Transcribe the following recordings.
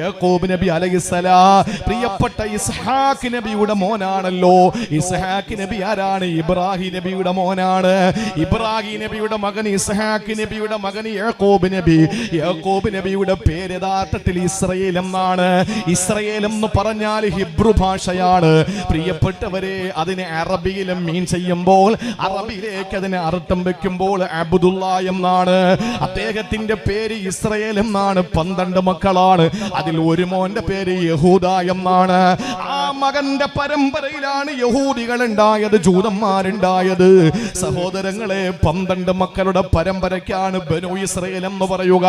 യാക്കോബ് നബി അലൈഹിസ്സലാ പ്രിയപ്പെട്ട ഇസ്ഹാഖ് നബിയുടെ മോനാണല്ലോ. ഇസ്ഹാഖ് നബി ആരാണ്? ഇബ്രാഹിം നബിയുടെ മോനാണ്. ഇബ്രാഹിം നബിയുടെ മകൻ ഇസ്ഹാഖ് നബിയുടെ മകൻ യാക്കോബ് നബി. യാക്കോബ് നബിയുടെ പേര് യഥാർത്ഥത്തിൽ ഇസ്രയേൽ എന്നാണ്. ഇസ്രയേൽ എന്ന് പറഞ്ഞാൽ ഹിബ്രു ഭാഷയാണ്. പ്രിയപ്പെട്ടവരെ അതിനെ അറബിയിലും മീൻ ചെയ്യുമ്പോൾ അറബിയിലേക്ക് അതിനെ അർത്ഥം വെക്കുമ്പോൾ അബ്ദുള്ള എന്നാണ്. അദ്ദേഹത്തിന്റെ പേര് ഇസ്രയേൽ എന്നാണ്. പന്ത്രണ്ട് മക്കളാണ്. അതിൽ ഒരു മോന്റെ പേര് യഹൂദ എന്നാണ്. ആ മകന്റെ പരമ്പരയിലാണ് യഹൂദികൾ ഉണ്ടായത് ജൂതന്മാരുണ്ടായത്. സഹോദരങ്ങളെ പന്ത്രണ്ട് മക്കളുടെ പരമ്പരയ്ക്കാണ് ബനു ഇസ്രയേൽ എന്ന് പറയുക.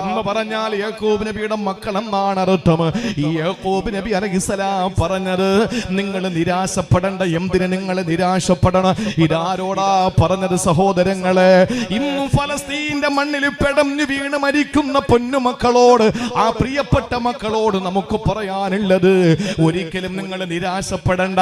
എന്ന് പറഞ്ഞാൽ യഹൂബ് നബിയുടെ മക്കൾ എന്നാണ് അർത്ഥം. ഈ യഹൂബ് നബി അലഹിസലാം പറഞ്ഞത് നിങ്ങൾ നിരാശപ്പെടേണ്ട എന്തിന് നിങ്ങൾ നിരാശപ്പെടണം? ഇതാരോടാ പറഞ്ഞത് സഹോദരങ്ങളെ? ഇന്നും ഫലസ്തീന്റെ മണ്ണിൽ പെടഞ്ഞു വീണ് മരിക്കുന്ന പൊന്നുമക്കളോട് ആ പ്രിയപ്പെട്ട മക്കളോട് നമുക്ക് പറയാനുള്ളത്. ഒരിക്കലും നിങ്ങൾ നിരാശപ്പെടണ്ട.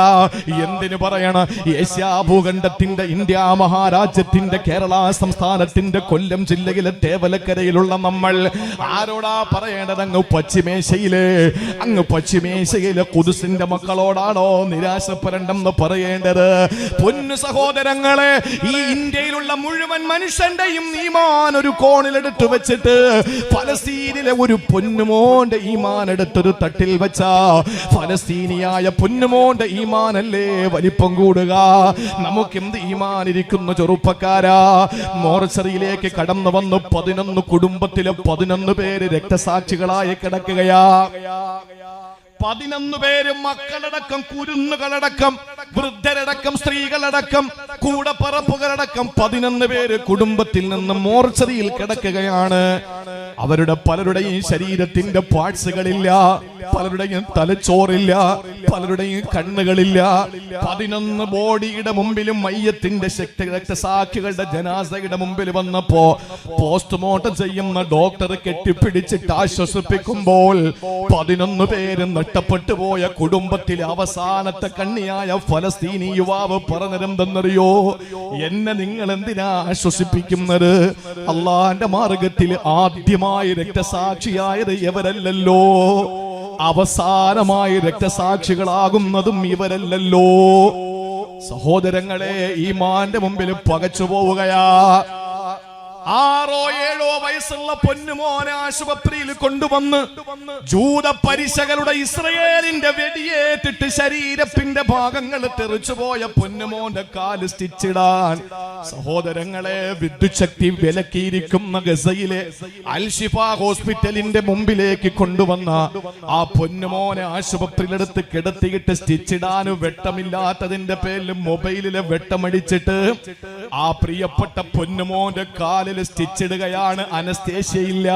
എന്തിനു പറയണം? ഏഷ്യാ ഭൂഖണ്ഡത്തിന്റെ ഇന്ത്യ മഹാരാജ്യത്തിന്റെ കേരള സംസ്ഥാനത്തിന്റെ കൊല്ലം ജില്ലയിലെ തേവലക്കരയിലുള്ള നമ്മൾ. ആരോടാ പറയേണ്ടത് അങ്ങ് പശ്ചിമേശയിലെ അങ്ങ് പശ്ചിമേശയിലെ കുതിസിന്റെ മക്കളോടാണോ നിരാശപ്പെടണ്ടെന്ന് പറയേണ്ടത്? പൊന്നു സഹോദരങ്ങളെ ഈ ഇന്ത്യയിലുള്ള മുഴുവൻ മനുഷ്യന്റെയും നീമാൻ ഒരു കോണിലെടുത്തു വെച്ചിട്ട് ഫലസ്തീനിലെ ഒരു പൊന്നുമോന്റെ ഈമാൻ എടുത്തൊരു തട്ടിൽ വെച്ച ഫലസ്തീനിയായ പൊന്നുമോന്റെ ഈമാനല്ലേ വലിപ്പം കൂടുക. നമുക്ക് എന്ത് ഈമാൻ ഇരിക്കുന്നു ചെറുപ്പക്കാരാ? മോർച്ചറിയിലേക്ക് കടന്നു വന്നു പതിനൊന്ന് കുടുംബത്തിലെ പതിനൊന്ന് പേര് രക്തസാക്ഷികളായി കിടക്കുകയാ. പതിനൊന്ന് പേര് മക്കളടക്കം കുരുന്നുകളടക്കം വൃദ്ധരടക്കം സ്ത്രീകളടക്കം കൂടപ്പറപ്പുകളടക്കം പതിനൊന്ന് പേര് കുടുംബത്തിൽ നിന്ന് മോർച്ചറിയിൽ കിടക്കുകയാണ്. അവരുടെ പലരുടെയും ശരീരത്തിന്റെ പാർട്സുകളില്ല പലരുടെയും തലച്ചോറില്ല പലരുടെയും കണ്ണുകളില്ല. പതിനൊന്ന് ബോഡിയുടെ മുമ്പിലും മയ്യത്തിന്റെ ശക്തി രക്തസാക്ഷികളുടെ ജനാസയുടെ മുമ്പിൽ വന്നപ്പോ പോസ്റ്റ്മോർട്ടം ചെയ്യുന്ന ഡോക്ടർ കെട്ടിപ്പിടിച്ചിട്ട് ആശ്വസിപ്പിക്കുമ്പോൾ പതിനൊന്ന് പേര് നഷ്ടപ്പെട്ടു പോയ കുടുംബത്തിലെ അവസാനത്തെ കണ്ണിയായ ഫലസ്തീനി യുവാവ് പറഞ്ഞിരുന്നെന്നറിയോ എന്നെ നിങ്ങൾ എന്തിനാ ആശ്വസിപ്പിക്കുന്നത്? അള്ളാന്റെ മാർഗത്തിൽ ആദ്യമായി രക്തസാക്ഷിയായത് ഇവരല്ലല്ലോ. അവസാനമായി രക്തസാക്ഷികളാകുന്നതും ഇവരല്ലല്ലോ. സഹോദരങ്ങളെ ഈ മാന്റെ മുമ്പിൽ പകച്ചു പോവുകയാ ആറോ ഏഴോ വയസ്സുള്ള പൊന്നുമോനെ ആശുപത്രിയിൽ കൊണ്ടുവന്ന് ജൂത പരിശകളുടെ ഇസ്രയേലിന്റെ വെടിയേറ്റിട്ട് ശരീരത്തിന്റെ ഭാഗങ്ങൾ തെറിച്ചുപോയ പൊന്നുമോന്റെ കാൽ സ്റ്റിച്ചിടാൻ സഹോദരങ്ങളെ വിദ്യുശക്തി വിലക്കിയിരിക്കുന്ന ഗസയിലെ അൽഷിഫ ഹോസ്പിറ്റലിന്റെ മുമ്പിലേക്ക് കൊണ്ടുവന്ന ആ പൊന്നുമോനെ ആശുപത്രിയിലെടുത്ത് കിടത്തിയിട്ട് സ്റ്റിച്ചിടാൻ വെട്ടമില്ലാത്തതിന്റെ പേരിൽ മൊബൈലിലെ വെട്ടമടിച്ചിട്ട് ആ പ്രിയപ്പെട്ട പൊന്നുമോന്റെ കാലിൽ സ്റ്റിച്ചിടുകയാണ്. അനസ്തേഷ്യയില്ല.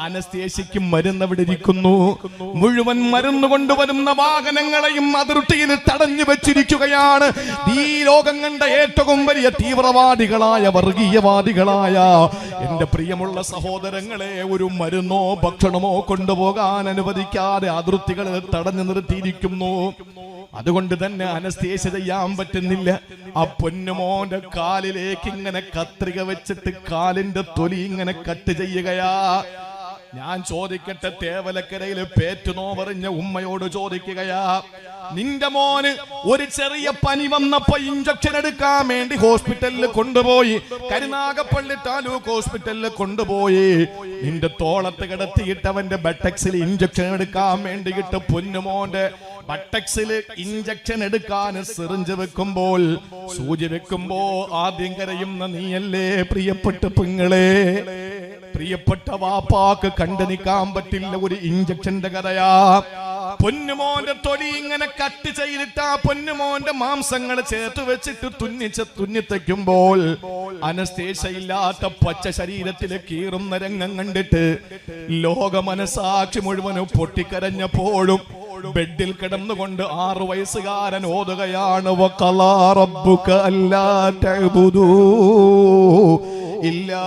അനസ്തേഷ്യക്ക് മരുന്ന് അവിടെ ഇരിക്കുന്നു. മുഴുവൻ മരുന്ന് കൊണ്ടുവരുന്ന വാഹനങ്ങളെയും അതിർത്തിയിൽ തടഞ്ഞു വെച്ചിരിക്കുകയാണ്. ഈ ലോകം കണ്ട ഏറ്റവും വലിയ തീവ്രവാദികളായ വർഗീയവാദികളായ എന്റെ പ്രിയമുള്ള സഹോദരങ്ങളെ ഒരു മരുന്നോ ഭക്ഷണമോ കൊണ്ടുപോകാൻ അനുവദിക്കാതെ അതിർത്തികളിൽ തടഞ്ഞു നിർത്തിയിരിക്കുന്നു. അതുകൊണ്ട് തന്നെ അനസ്തേശ ചെയ്യാൻ പറ്റുന്നില്ല. ആ പൊന്നുമോന്റെ കാലിലേക്ക് ഇങ്ങനെ കത്രിക വെച്ചിട്ട് കാലിന്റെ തൊലി ഇങ്ങനെ കട്ട് ചെയ്യുകയാ. ഞാൻ ചോദിക്കട്ടെ തേവലക്കരയിൽ പേറ്റുനോവറിഞ്ഞ ഉമ്മയോട് ചോദിക്കുകയാ. നിന്റെ മോന് ഒരു ചെറിയ പനി വന്നപ്പോ ഇഞ്ചക്ഷൻ എടുക്കാൻ വേണ്ടി ഹോസ്പിറ്റലിൽ കൊണ്ടുപോയി. കരുനാഗപ്പള്ളി താലൂക്ക് ഹോസ്പിറ്റലിൽ കൊണ്ടുപോയി. നിന്റെ തോളത്ത് കിടത്തിയിട്ട് അവന്റെ ബട്ടക്സിൽ ഇഞ്ചക്ഷൻ എടുക്കാൻ വേണ്ടിയിട്ട് പൊന്നുമോന്റെ ബട്ടക്സിൽ ഇഞ്ചക്ഷൻ എടുക്കാൻ സിറിഞ്ച് വെക്കുമ്പോൾ സൂചി വെക്കുമ്പോ ആദ്യം കരയുന്ന നീയല്ലേ പ്രിയപ്പെട്ട പെങ്ങളെ? പ്രിയപ്പെട്ട വാപ്പാക്ക് കണ്ടു നിൽക്കാൻ പറ്റില്ല ഒരു ഇഞ്ചക്ഷന്റെ കഥയാ. പൊന്നുമോന്റെ തൊലി ഇങ്ങനെ കട്ട് ചെയ്തിട്ട് ആ പൊന്നുമോന്റെ മാംസങ്ങൾ ചേർത്ത് വെച്ചിട്ട് തുന്നിച്ച് തുന്നിത്തയ്ക്കുമ്പോൾ അനസ്തേശയില്ലാത്ത പച്ച ശരീരത്തിലെ കീറുന്ന രംഗം കണ്ടിട്ട് ലോക മനസാക്ഷി മുഴുവനും പൊട്ടിക്കരഞ്ഞപ്പോഴും ബെഡിൽ കിടന്നുകൊണ്ട് ആറ് വയസ്സുകാരൻ ഓതുകയാണ് ഇല്ലാ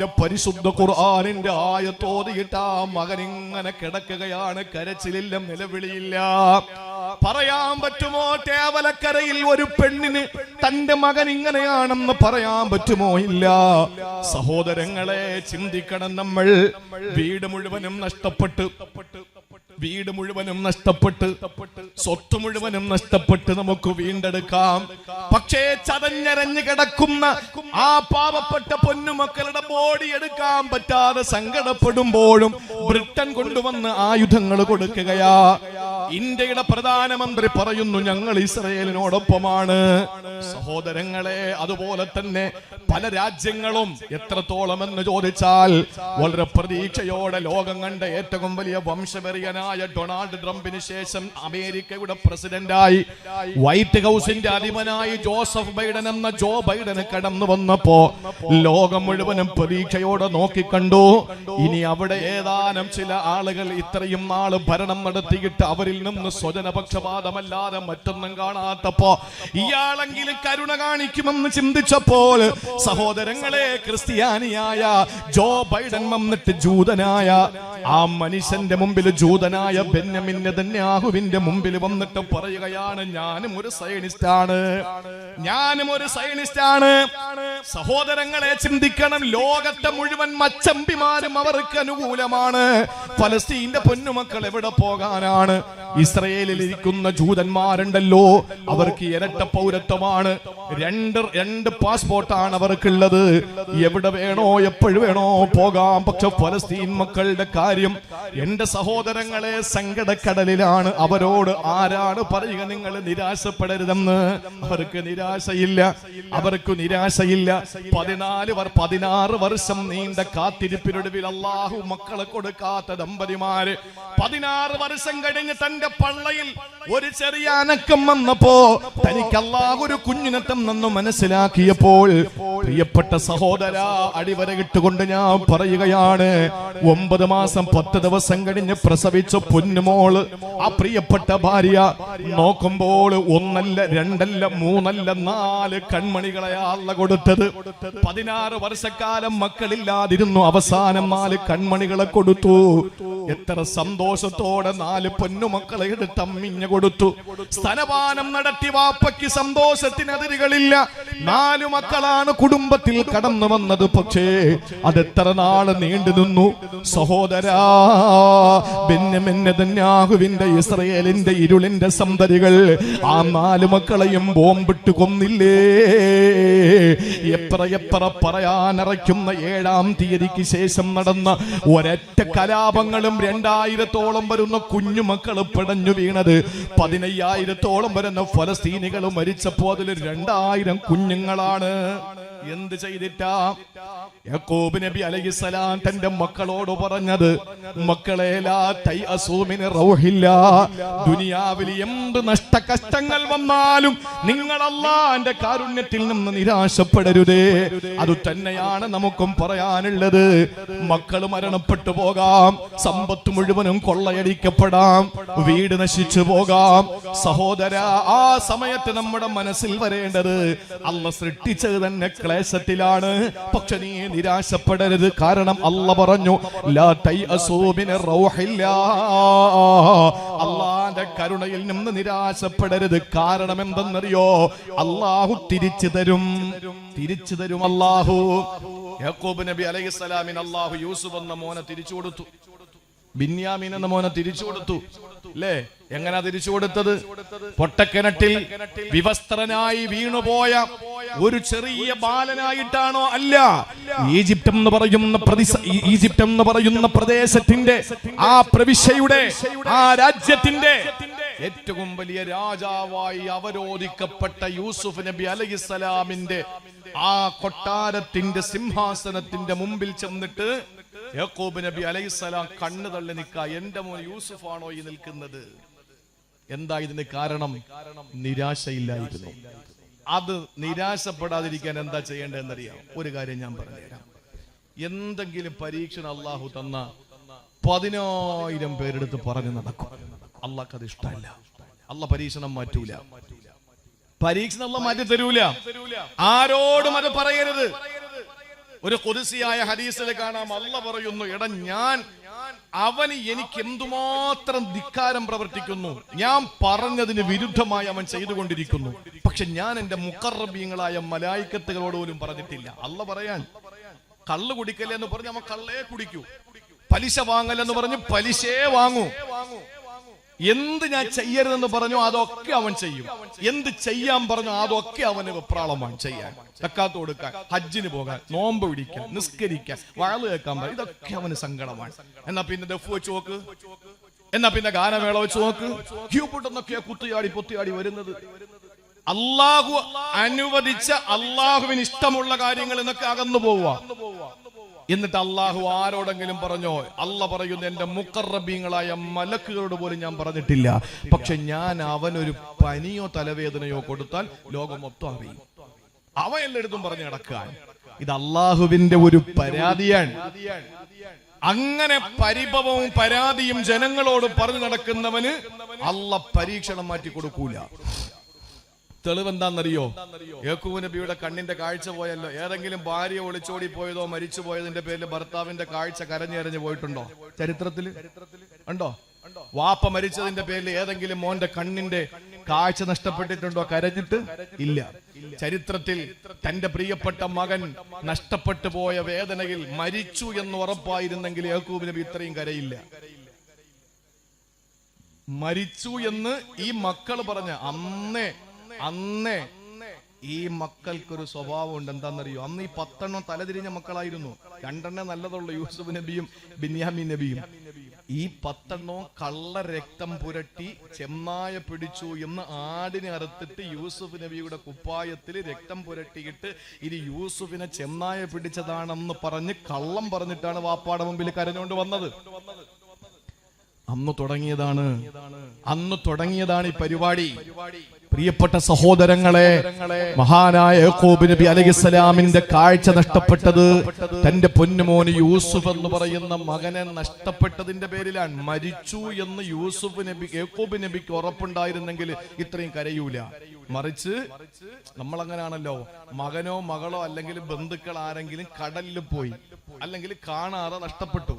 അള്ളാഹുവിന്റെ പരിശുദ്ധ ഖുർആനിന്റെ ആയത്തോതിയിട്ട് ആ മകൻ ഇങ്ങനെ കിടക്കുകയാണ്. കരച്ചിലില്ല നിലവിളിയില്ല. പറയാൻ പറ്റുമോ? തേവലക്കരയിൽ ഒരു പെണ്ണിന് തന്റെ മകൻ ഇങ്ങനെയാണെന്ന് പറയാൻ പറ്റുമോ? ഇല്ല. സഹോദരങ്ങളെ ചിന്തിക്കണം നമ്മൾ. വീട് മുഴുവനും നഷ്ടപ്പെട്ട്. വീട് മുഴുവനും നഷ്ടപ്പെട്ട് സ്വത്ത് മുഴുവനും നഷ്ടപ്പെട്ട് നമുക്ക് വീണ്ടെടുക്കാം. പക്ഷേ ചതഞ്ഞരഞ്ഞു കിടക്കുന്ന ആ പാവപ്പെട്ട പൊന്നുമക്കളുടെ ബോഡി എടുക്കാൻ പറ്റാതെ സങ്കടപ്പെടുമ്പോഴും ബ്രിട്ടൻ കൊണ്ടുവന്ന് ആയുധങ്ങൾ കൊടുക്കുകയാ. ഇന്ത്യയുടെ പ്രധാനമന്ത്രി പറയുന്നു ഞങ്ങൾ ഇസ്രയേലിനോടൊപ്പമാണ്. സഹോദരങ്ങളെ അതുപോലെ തന്നെ പല രാജ്യങ്ങളും എത്രത്തോളം എന്ന് ചോദിച്ചാൽ വളരെ പ്രതീക്ഷയോടെ ലോകം കണ്ട ഏറ്റവും വലിയ വംശവെറിയനായ ഡൊണാൾഡ് ട്രംപിന് ശേഷം അമേരിക്കയുടെ പ്രസിഡന്റായി വൈറ്റ് ഹൗസിന്റെ അധിപനായി ജോസഫ് ബൈഡൻ എന്ന ജോ ബൈഡന് കടന്നു വന്നപ്പോ ലോകം മുഴുവനും പ്രതീക്ഷയോടെ നോക്കിക്കണ്ടു ഇനി അവിടെ ഏതാനും ചില ആളുകൾ ഇത്രയും നാൾ ഭരണം നടത്തിയിട്ട് അവരിൽ നിന്ന് സ്വജനപക്ഷപാതമല്ലാതെ മറ്റൊന്നും കാണാത്തപ്പോ ഇയാളെങ്കിലും കരുണ കാണിക്കുമെന്ന് ചിന്തിച്ചപ്പോൾ സഹോദരങ്ങളെ ക്രിസ്ത്യാനിയായ ജോ ബൈഡൻ വന്നിട്ട് ജൂതനായ ആ മനുഷ്യന്റെ മുമ്പിൽ ജൂതനായ ബെന്നമിന്റെ ധന്യാഹുവിന്റെ മുമ്പിൽ വന്നിട്ട് പറയുകയാണ് ഞാനും ഒരു സൈനിസ്റ്റാണ് ഞാനും ഒരു സൈനിസ്റ്റാണ് സഹോദരങ്ങളെ ചിന്തിക്കണം ലോകത്തെ മുഴുവൻ മച്ചമ്പിമാരും അവർക്ക് അനുകൂലമാണ്. ഫലസ്തീന്റെ പൊന്നുമക്കൾ എവിടെ പോകാനാണ്? ഇസ്രയേലിൽ ഇരിക്കുന്ന ജൂതന്മാരുണ്ടല്ലോ അവർക്ക് ഇരട്ട പൗരത്വമാണ്. രണ്ട് രണ്ട് പാസ്പോർട്ടാണ് അവർക്കുള്ളത്. എവിടെ വേണോ എപ്പോഴും വേണോ പോകാം. പക്ഷെ ഫലസ്തീൻ മക്കളുടെ കാര്യം എന്റെ സഹോദരങ്ങളെ സങ്കടക്കടലിലാണ്. അവരോട് ആരാണ് പറയുക നിങ്ങൾ നിരാശപ്പെടരുതെന്ന്? അവർക്ക് നിരാശയില്ല. അവർക്ക് നിരാശയില്ല. പതിനാല് പതിനാറ് വർഷം നീണ്ട കാത്തിരിപ്പിനൊടുവിൽ അള്ളാഹു മക്കളെ കൊടുക്കാത്ത ദമ്പതിമാര് പതിനാറ് വർഷം കഴിഞ്ഞ് തന്റെ പള്ളയിൽ ഒരു ചെറിയ അനക്കം വന്നപ്പോ തനിക്ക് അള്ളാഹു ഒരു കുഞ്ഞിനെ തന്നെന്ന് മനസ്സിലാക്കിയപ്പോൾ പ്രിയപ്പെട്ട സഹോദര അടിവരകിട്ടുകൊണ്ട് ഞാൻ പറയുകയാണ് ഒമ്പത് മാസം പത്ത് ദിവസം കഴിഞ്ഞ് പ്രസവിച്ച പൊന്നുമോൾ ആ പ്രിയപ്പെട്ട ഭാര്യ നോക്കുമ്പോൾ ഒന്നല്ല രണ്ടല്ല മൂന്നല്ല നാല് കൺമണികളെ ആള കൊടുത്തത്. പതിനാറ് വർഷക്കാലം മക്കളില്ലാതിരുന്നു. അവസാനം നാല് കൺമണികളെ കൊടുത്തു. എത്ര സന്തോഷത്തോടെ നാല് പൊന്നുമക്കളെ എടുത്ത് അമ്മിഞ്ഞ കൊടുത്തു. സ്തനപാനം നടത്തി വാപ്പയ്ക്ക് സന്തോഷത്തിന് അതിരുകളില്ല നാലു മക്കളാണ് കുടുംബത്തിൽ കടന്നു വന്നത്. പക്ഷേ അതെത്ര നാൾ നീണ്ടു നിന്നു. സഹോദരാ ബെന്യമിന്റെ തന്നാഹുവിന്റെ ഇസ്രയേലിന്റെ ഇരുളിന്റെ സന്തതികൾ ആ നാലു മക്കളെയും ബോംബിട്ട് കൊന്നില്ലേ? എത്ര എത്ര പറയാനറയ്ക്കുന്ന ഏഴാം തീയതിക്ക് ശേഷം നടന്ന ഒരൊറ്റ കലാപങ്ങളും രണ്ടായിരത്തോളം വരുന്ന കുഞ്ഞുമക്കൾ പിടഞ്ഞു വീണത്. പതിനയ്യായിരത്തോളം വരുന്ന ഫലസ്തീനികൾ മരിച്ചപ്പോ അതിൽ രണ്ടായിരം കുഞ്ഞുങ്ങളാണ്. എന്ത് ചെയ്തിട്ടാ? യാക്കോബ് നബി അലൈഹിസ്സലാം തന്റെ മക്കളോട് പറഞ്ഞത് മക്കളെ റൗഹില്ല. ദുനിയാവിൽ എന്ത് നഷ്ട കഷ്ടങ്ങൾ വന്നാലും നിങ്ങൾ അള്ളാന്റെ കാരുണ്യത്തിൽ നിന്ന് നിരാശപ്പെടരുതേ. അത് തന്നെയാണ് നമുക്കും പറയാനുള്ളത്. മക്കൾ മരണപ്പെട്ടു പോകാം സമ്പത്ത് മുഴുവനും കൊള്ളയടിക്കപ്പെടാം വീട് നശിച്ചു പോകാം. സഹോദര ആ സമയത്ത് നമ്മുടെ മനസ്സിൽ വരേണ്ടത് അല്ല സൃഷ്ടിച്ചത് തന്നെ ക്ലേശത്തിലാണ്. പക്ഷെ നീ നിരാശപ്പെടരുത്. കാരണം അല്ല പറഞ്ഞു. അള്ളാന്റെ കരുണയിൽ നിന്ന് നിരാശപ്പെടരുത്. കാരണം എന്തെന്നറിയോ? അള്ളാഹു തിരിച്ചു തരും. തിരിച്ചു തരും അള്ളാഹു യാക്കോബ് നബി അലൈഹിസ്സലാമിന് അള്ളാഹു യൂസുഫ് എന്ന മോനെ തിരിച്ചു കൊടുത്തു. ബിന്യാമീൻ എന്ന മോനെ തിരിച്ചു കൊടുത്തു. അല്ലേ എങ്ങനാ തിരിച്ചു കൊടുത്തത്? പൊട്ടക്കിണറ്റിൽ വിവസ്ത്രനായി വീണുപോയ ഒരു ചെറിയ ബാലനായിട്ടാണോ അല്ല? ഈജിപ്റ്റ് എന്ന് പറയുന്ന ഈജിപ്റ്റം എന്ന് പറയുന്ന പ്രദേശത്തിന്റെ ആ പ്രവിശ്യയുടെ ആ രാജ്യത്തിന്റെ ഏറ്റവും വലിയ രാജാവായി അവരോധിക്കപ്പെട്ട യൂസുഫ് നബി അലൈഹിസലാമിന്റെ ആ കൊട്ടാരത്തിന്റെ സിംഹാസനത്തിന്റെ മുമ്പിൽ ചെന്നിട്ട് യാക്കോബ് നബി അലൈഹിസ്സലാം കണ്ണു തള്ളി നിൽക്ക എന്റെ മോൻ യൂസുഫ് ആണോ ഈ നിൽക്കുന്നത്? എന്താ ഇതിന് കാരണം? നിരാശയില്ലായിരുന്നു. അത് നിരാശപ്പെടാതിരിക്കാൻ എന്താ ചെയ്യേണ്ടതെന്നറിയാം ഒരു കാര്യം ഞാൻ പറഞ്ഞുതരാം. എന്തെങ്കിലും പരീക്ഷണം അള്ളാഹു തന്ന പതിനായിരം പേരെടുത്ത് പറഞ്ഞു നടക്കും. അള്ളാഹ് അത് ഇഷ്ടമല്ല. അല്ല പരീക്ഷണം മാറ്റൂല. പരീക്ഷണം അല്ല മാറ്റി തരൂല. ആരോടും അത് പറയരുത്. ഒരു കൊതിസിയായ ഹദീസിൽ കാണാം. അല്ല പറയുന്നു എടാ ഞാൻ അവന് എനിക്ക് എന്തുമാത്രം ധിക്കാരം പ്രവർത്തിക്കുന്നു? ഞാൻ പറഞ്ഞതിന് വിരുദ്ധമായി അവൻ ചെയ്തുകൊണ്ടിരിക്കുന്നു. പക്ഷെ ഞാൻ എന്റെ മുക്കറബീങ്ങളായ മലായിക്കത്തുകളോട് പോലും പറഞ്ഞിട്ടില്ല. അല്ല പറയാൻ. കള്ള് കുടിക്കല്ലേ എന്ന് പറഞ്ഞ് അവൻ കള്ളേ കുടിക്കൂ. പലിശ വാങ്ങലെന്ന് പറഞ്ഞ് പലിശേ വാങ്ങൂ. എന്ത് ഞാൻ ചെയ്യരുതെന്ന് പറഞ്ഞു അതൊക്കെ അവൻ ചെയ്യും. എന്ത് ചെയ്യാൻ പറഞ്ഞു അതൊക്കെ അവന് വെപ്രാളമാണ് ചെയ്യാൻ. തക്കാത്ത് കൊടുക്കാൻ ഹജ്ജിന് പോകാൻ നോമ്പ് പിടിക്കാൻ നിസ്കരിക്കാൻ വാഴ കേൾക്കാൻ പറയും ഇതൊക്കെ അവന് സങ്കടമാണ്. എന്നാ പിന്നെ ദഫ് വെച്ച് നോക്ക്. എന്നാ പിന്നെ ഗാനമേള വെച്ച് നോക്ക്. ക്യൂപ്പിട്ടെന്നൊക്കെയാ കുത്തിയാടി പൊത്തിയാടി വരുന്നത്. അള്ളാഹു അനുവദിച്ച അള്ളാഹുവിന് ഇഷ്ടമുള്ള കാര്യങ്ങൾ എന്നൊക്കെ അകന്നു പോവുക. എന്നിട്ട് അള്ളാഹു ആരോടെങ്കിലും പറഞ്ഞോ അല്ല പറയുന്നു എന്റെ മുക്കറബീങ്ങളായ മലക്കുകളോട് പോലും ഞാൻ പറഞ്ഞിട്ടില്ല. പക്ഷെ ഞാൻ അവനൊരു പനിയോ തലവേദനയോ കൊടുത്താൽ ലോകം മൊത്തം അറിയും. അവ എല്ലായിടത്തും പറഞ്ഞു നടക്കാൻ. ഇത് അള്ളാഹുവിന്റെ ഒരു പരാതിയാണ്. അങ്ങനെ പരിഭവവും പരാതിയും ജനങ്ങളോട് പറഞ്ഞു നടക്കുന്നവന് അള്ള പരീക്ഷണം മാറ്റി കൊടുക്കൂല തെളിവ് എന്താണെന്നറിയോ യേക്കൂബ് നബിയുടെ കണ്ണിന്റെ കാഴ്ച പോയല്ലോ. ഏതെങ്കിലും ഭാര്യ ഒളിച്ചോടി പോയതോ മരിച്ചു പോയതിന്റെ പേരിൽ ഭർത്താവിന്റെ കാഴ്ച കരഞ്ഞെറിഞ്ഞു പോയിട്ടുണ്ടോ? ചരിത്രത്തിൽ ഉണ്ടോ? വാപ്പ മരിച്ചതിന്റെ പേരിൽ ഏതെങ്കിലും മോന്റെ കണ്ണിന്റെ കാഴ്ച നഷ്ടപ്പെട്ടിട്ടുണ്ടോ? കരഞ്ഞിട്ട് ഇല്ല. ചരിത്രത്തിൽ തന്റെ പ്രിയപ്പെട്ട മകൻ നഷ്ടപ്പെട്ടു പോയ വേദനയിൽ മരിച്ചു എന്ന് ഉറപ്പായിരുന്നെങ്കിൽ യേക്കൂബ് നബി ഇത്രയും കരയില്ല. മരിച്ചു എന്ന് ഈ മക്കൾ പറഞ്ഞ അന്നേ അന്നേ. ഈ മക്കൾക്കൊരു സ്വഭാവം ഉണ്ട് എന്താണെന്നറിയോ? അന്ന് ഈ പത്തെണ്ണം തലതിരിഞ്ഞ മക്കളായിരുന്നു. രണ്ടെണ്ണം നല്ലതുള്ള. യൂസുഫ് നബിയും ബിന്യാമി നബിയും. ഈ പത്തെണ്ണവും കള്ള രക്തം പുരട്ടി ചെന്നായ പിടിച്ചു എന്ന് ആടിനെ അറുത്തിട്ട് യൂസുഫ് നബിയുടെ കുപ്പായത്തിൽ രക്തം പുരട്ടിയിട്ട് ഇത് യൂസുഫിനെ ചെന്നായ പിടിച്ചതാണെന്ന് പറഞ്ഞ് കള്ളം പറഞ്ഞിട്ടാണ് വാപ്പാടെ മുമ്പിൽ കരഞ്ഞുകൊണ്ട് വന്നത്. അന്ന് തുടങ്ങിയതാണ്. അന്ന് തുടങ്ങിയതാണ് ഈ പരിപാടി. പ്രിയപ്പെട്ട സഹോദരങ്ങളെ മഹാനായ യാക്കൂബ് നബി അലൈഹിസ്സലാമിന്റെ കാഴ്ച നഷ്ടപ്പെട്ടത് തന്റെ പൊന്നുമോന് യൂസുഫ് എന്ന് പറയുന്ന മകനെ നഷ്ടപ്പെട്ടതിന്റെ പേരിലാണ്. മരിച്ചു എന്ന് യൂസുഫ് നബി യാക്കൂബ് നബിക്ക് ഉറപ്പുണ്ടായിരുന്നെങ്കിൽ ഇത്രയും കരയൂല. മറിച്ച് നമ്മൾ അങ്ങനെയാണല്ലോ മകനോ മകളോ അല്ലെങ്കിൽ ബന്ധുക്കൾ ആരെങ്കിലും കടലിൽ പോയി അല്ലെങ്കിൽ കാണാതെ നഷ്ടപ്പെട്ടു.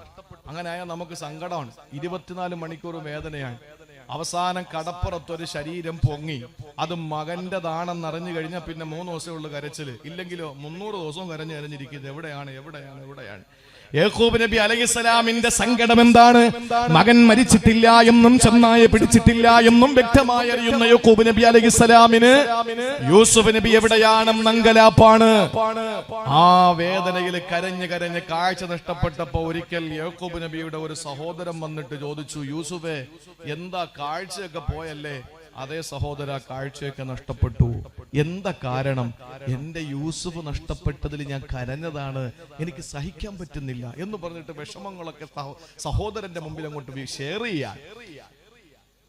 അങ്ങനെയായാൽ നമുക്ക് സങ്കടമാണ്. ഇരുപത്തിനാല് മണിക്കൂർ വേദനയാണ്. അവസാനം കടപ്പുറത്തൊരു ശരീരം പൊങ്ങി. അത് മകന്റെതാണെന്ന് അറിഞ്ഞു കഴിഞ്ഞാൽ പിന്നെ മൂന്ന് ദിവസമേ ഉള്ളൂ കരച്ചിൽ. ഇല്ലെങ്കിലോ മുന്നൂറ് ദിവസവും കരഞ്ഞു കരഞ്ഞിരിക്കുന്നത് എവിടെയാണ് എവിടെയാണ് എവിടെയാണ്? യേക്കൂബ് നബി അലൈഹിസ്സലാമിന്റെ സങ്കടം എന്താണ് മകൻ മരിച്ചിട്ടില്ല എന്നും ചെന്നായ പിടിച്ചിട്ടില്ല എന്നും വ്യക്തമായി അറിയുന്ന യഹൂബ് നബി അലൈഹിസ്സലാമിന് യൂസുഫ് നബി എവിടെയാണെന്ന് അങ്കലാപ്പാണ് ആ വേദനയിൽ കരഞ്ഞു കരഞ്ഞ് കാഴ്ച നഷ്ടപ്പെട്ടപ്പോ ഒരിക്കൽ യഹൂബ് നബിയുടെ ഒരു സഹോദരം വന്നിട്ട് ചോദിച്ചു യൂസുഫേ എന്താ കാഴ്ചയൊക്കെ പോയല്ലേ? അതേ സഹോദര കാഴ്ചയൊക്കെ നഷ്ടപ്പെട്ടു. എന്താ കാരണം? എന്റെ യൂസുഫ് നഷ്ടപ്പെട്ടതിൽ ഞാൻ കരഞ്ഞതാണ്. എനിക്ക് സഹിക്കാൻ പറ്റുന്നില്ല എന്ന് പറഞ്ഞിട്ട് വിഷമങ്ങളൊക്കെ സഹോ- സഹോദരന്റെ മുമ്പിൽ അങ്ങോട്ട് ഷെയർ ചെയ്യാൻ.